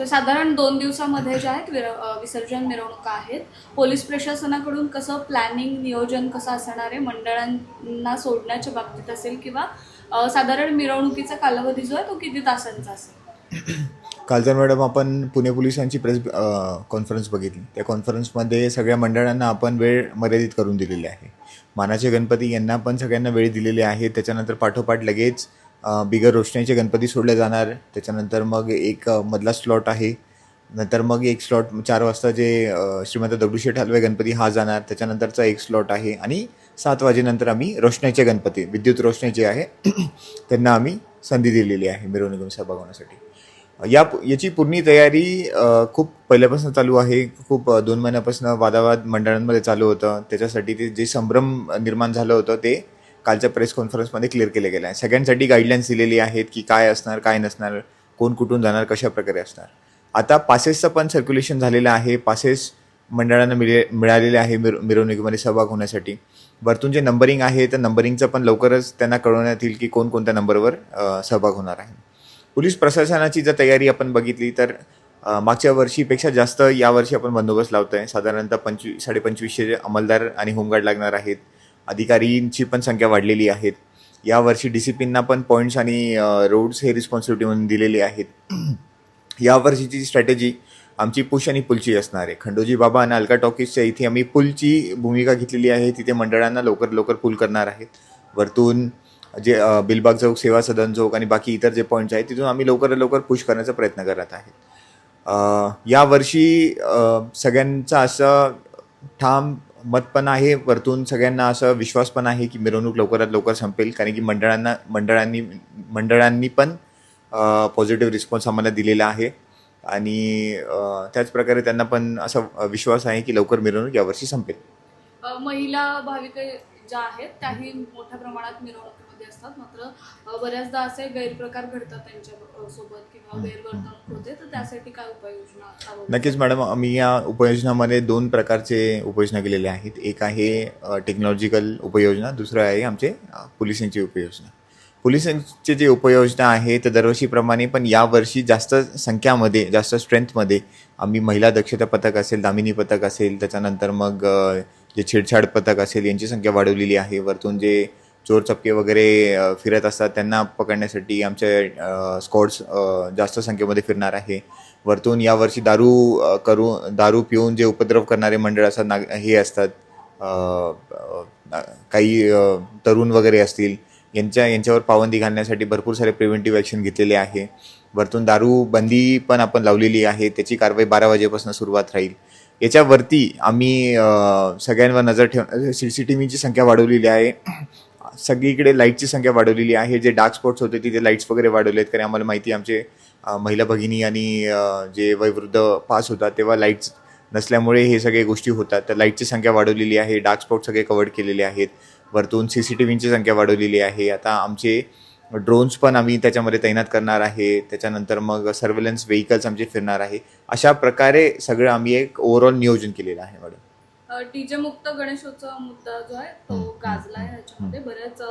तर साधारण दोन दिवसामध्ये ज्या आहेत विर- विसर्जन मिरवणुका आहेत. पोलीस प्रशासनाकडून कसं प्लॅनिंग नियोजन कसं असणार आहे मंडळांना सोडण्याच्या बाबतीत असेल किंवा साधारण मिरवणुकीचा कालावधी जो आहे तो किती तासांचा असेल? काल तर मॅडम आपण पुणे पोलिसांची प्रेस कॉन्फरन्स बघितली. त्या कॉन्फरन्समध्ये सगळ्या मंडळांना आपण वेळ मर्यादित करून दिलेली आहे. मानाचे गणपती यांना पण सगळ्यांना वेळ दिलेली आहे. त्याच्यानंतर पाठोपाठ लगेच बिगर रोषणाईचे गणपती सोडले जाणार. त्याच्यानंतर मग एक मधला स्लॉट आहे. नंतर मग एक स्लॉट चार वाजता जे श्रीमंत दगडूशेठ हलवे गणपती हा जाणार. त्याच्यानंतरचा एक स्लॉट आहे. आणि सात वाजेनंतर आम्ही रोषणाईचे गणपती विद्युत रोषणाईचे आहे त्यांना आम्ही संधी दिलेली आहे मिरवणुकीमध्ये सहभाग होण्यासाठी. या याची पूर्ण तयारी खूप पहिल्यापासून चालू आहे. खूप दोन महिन्यापासून वादावाद मंडळांमध्ये चालू होतं. त्याच्यासाठी ते जे संभ्रम निर्माण झालं होतं ते कालच्या प्रेस कॉन्फरन्समध्ये क्लिअर केले गेलं आहे. सगळ्यांसाठी गाईडलाईन्स दिलेली आहेत की काय असणार काय नसणार कोण कुठून जाणार कशा प्रकारे असणार. आता पासेसचं पण सर्क्युलेशन झालेलं आहे. पासेस मंडळांना मिळे मिळालेले आहे मिर मिरवणुकीमध्ये सहभाग होण्यासाठी. वरतून जे नंबरिंग आहे तर नंबरिंगचं पण लवकरच त्यांना कळवण्यात येईल की कोण कोणत्या नंबरवर सहभाग होणार आहे. पोलीस प्रशासनाची जर तयारी आपण बघितली तर मागच्या वर्षीपेक्षा जास्त यावर्षी आपण बंदोबस्त लावतो आहे साधारणतः पंचवीस साडेपंचवीसशे अंमलदार आणि होमगार्ड लागणार आहेत. अधिकारींची पण संख्या वाढलेली आहेत. यावर्षी डी सी पींना पण पॉईंट्स आणि रोड्स हे रिस्पॉन्सिबिलिटी म्हणून दिलेली आहेत. यावर्षीची स्ट्रॅटेजी आमची पुश आणि पुलची असणार आहे. खंडोजी बाबा आणि अलका टॉकीजच्या इथे आम्ही पुलची भूमिका घेतलेली आहे. तिथे मंडळांना लवकर लवकर पुल करणार आहेत. वरतून जे बिलबाग चौक सेवा सदन चौक आणि बाकी इतर जे पॉईंट्स आहेत तिथून आम्ही लवकर लवकर पुश करण्याचा प्रयत्न करत आहेत. यावर्षी सगळ्यांचा असं ठाम मत पण आहे वरतून सगळ्यांना असं विश्वास पण आहे की मिरवणूक लवकरात लवकर संपेल. कारण की मंडळांना मंडळांनी मंडळांनी पण पॉझिटिव्ह रिस्पॉन्स आम्हाला दिलेला आहे. आणि त्याचप्रकारे त्यांना पण असा विश्वास आहे की लवकर मिरवणूक यावर्षी संपेल. महिला भाविक ज्या आहेत त्याही मोठ्या प्रमाणात मिरवणुकीमध्ये असतात. मात्र बऱ्याचदा असे गैरप्रकार घडतात त्यांच्यासोबत किंवा गैरवर्तणूक होते. तर त्यासाठी काय उपाययोजना नक्कीच मॅडम. आम्ही या उपयोजनामध्ये दोन प्रकारचे उपाययोजना केलेल्या आहेत. एक आहे टेक्नॉलॉजिकल उपयोजना दुसरं आहे आमचे पोलिसांची उपयोजना पोलिसांचे जे उपयोजना आहे ते दरवर्षीप्रमाणे पण यावर्षी जास्त संख्यामध्ये जास्त स्ट्रेंथमध्ये आम्ही महिला दक्षता पथक असेल दामिनी पथक असेल त्याच्यानंतर मग जे छेडछाड पथक असेल यांची संख्या वाढवलेली आहे. वरतून जे चोर चपके वगैरे फिरत असतात त्यांना पकडण्यासाठी आमचे स्कॉड्स जास्त संख्येमध्ये फिरणार आहे. वरतून यावर्षी दारू करू दारू पिऊन जे उपद्रव करणारे मंडळ असतात ना हे असतात काही तरुण वगैरे असतील यांच्या यांच्यावर पाबंदी घालण्यासाठी भरपूर सारे प्रिव्हेंटिव्ह ॲक्शन घेतलेले आहे. वरतून दारू बंदी पण आपण लावलेली आहे त्याची कारवाई बारा वाजेपासून सुरुवात राहील. याच्यावरती आम्ही सगळ्यांवर नजर ठेव सी सी टी व्हीची संख्या वाढवलेली आहे. सगळीकडे लाईटची संख्या वाढवलेली आहे. जे डार्क स्पॉट्स होते तिथे लाईट्स वगैरे वाढवले आहेत कारण आम्हाला माहिती आमचे महिला भगिनी आणि जे वयवृद्ध पास होतात तेव्हा लाईट्स नसल्यामुळे हे सगळे गोष्टी होतात. तर लाईटची संख्या वाढवलेली आहे. डार्क स्पॉट सगळे कवर केलेले आहेत. वरतून सी सी टी व्हीची संख्या वाढवलेली आहे. आता आमचे ड्रोन्स पण आम्ही त्याच्यामध्ये तैनात करणार आहे. त्याच्यानंतर मग सर्वेलन्स व्हेकल्स आमचे फिरणार आहे. अशा प्रकारे सगळं आम्ही एक ओव्हरऑल नियोजन केलेलं आहे मॅडम डीजे मुक्त गणेशोत्सव मुद्दा जो आहे तो गाजला आहे ह्याच्यामध्ये. बऱ्याच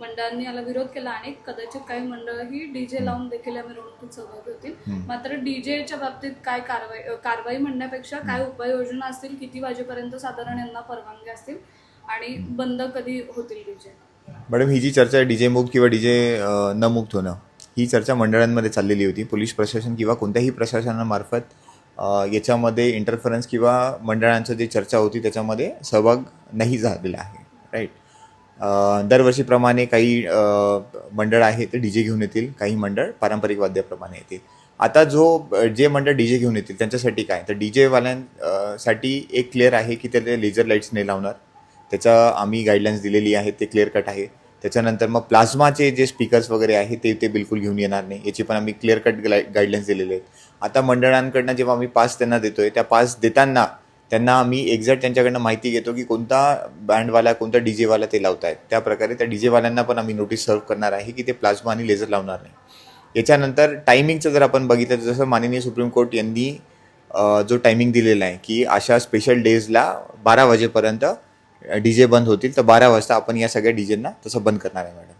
मंडळांनी याला विरोध केला आणि कदाचित काही मंडळ ही डीजे लावून देखील या मिरवणुकीत सहभागी होतील. मात्र डीजेच्या बाबतीत काय कारवाई कारवाई म्हणण्यापेक्षा काय उपाययोजना असतील किती वाजेपर्यंत साधारण यांना परवानगी असतील आणि बंद कधी होतील डीजे? मॅडम ही जी चर्चा आहे डी जे मुक्त किंवा डी जे न मुक्त होणं ही चर्चा मंडळांमध्ये चाललेली होती. पोलीस प्रशासन किंवा कोणत्याही प्रशासनामार्फत याच्यामध्ये इंटरफरन्स किंवा मंडळांचं जे चर्चा होती त्याच्यामध्ये सहभाग नाही झालेला आहे. राईट दरवर्षीप्रमाणे काही मंडळ आहे ते डी जे घेऊन येतील. काही मंडळ पारंपरिक वाद्याप्रमाणे येतील. आता जो जे मंडळ डी जे घेऊन येतील त्यांच्यासाठी काय? तर डी जेवाल्यांसाठी एक क्लिअर आहे की ते लेझर लाईट्स नाही लावणार. त्याचा आम्ही गाईडलाईन्स दिलेली आहेत ते क्लिअर कट आहे. त्याच्यानंतर मग प्लाझ्माचे जे स्पीकर्स वगैरे आहे ते ते बिलकुल घेऊन येणार नाही. याची पण आम्ही क्लिअर कट गाईडलाईन्स दिलेले आहेत. आता मंडळांकडनं जेव्हा आम्ही पास त्यांना देतोय त्या पास देताना त्यांना आम्ही एक्झॅक्ट त्यांच्याकडनं माहिती घेतो की कोणता बँडवाला कोणता डी जेवाला ते लावत आहेत त्या प्रकारे त्या डी जेवाल्यांना पण आम्ही नोटीस सर्व करणार आहे की ते प्लाझ्मा आणि लेझर लावणार नाही. याच्यानंतर टायमिंगचं जर आपण बघितलं तर जसं माननीय सुप्रीम कोर्ट यांनी जो टायमिंग दिलेला आहे की अशा स्पेशल डेजला बारा वाजेपर्यंत डी जे बंद होतील तर बारा वाजता आपण या सगळ्या डी जेंना तसं बंद करणार आहे मॅडम.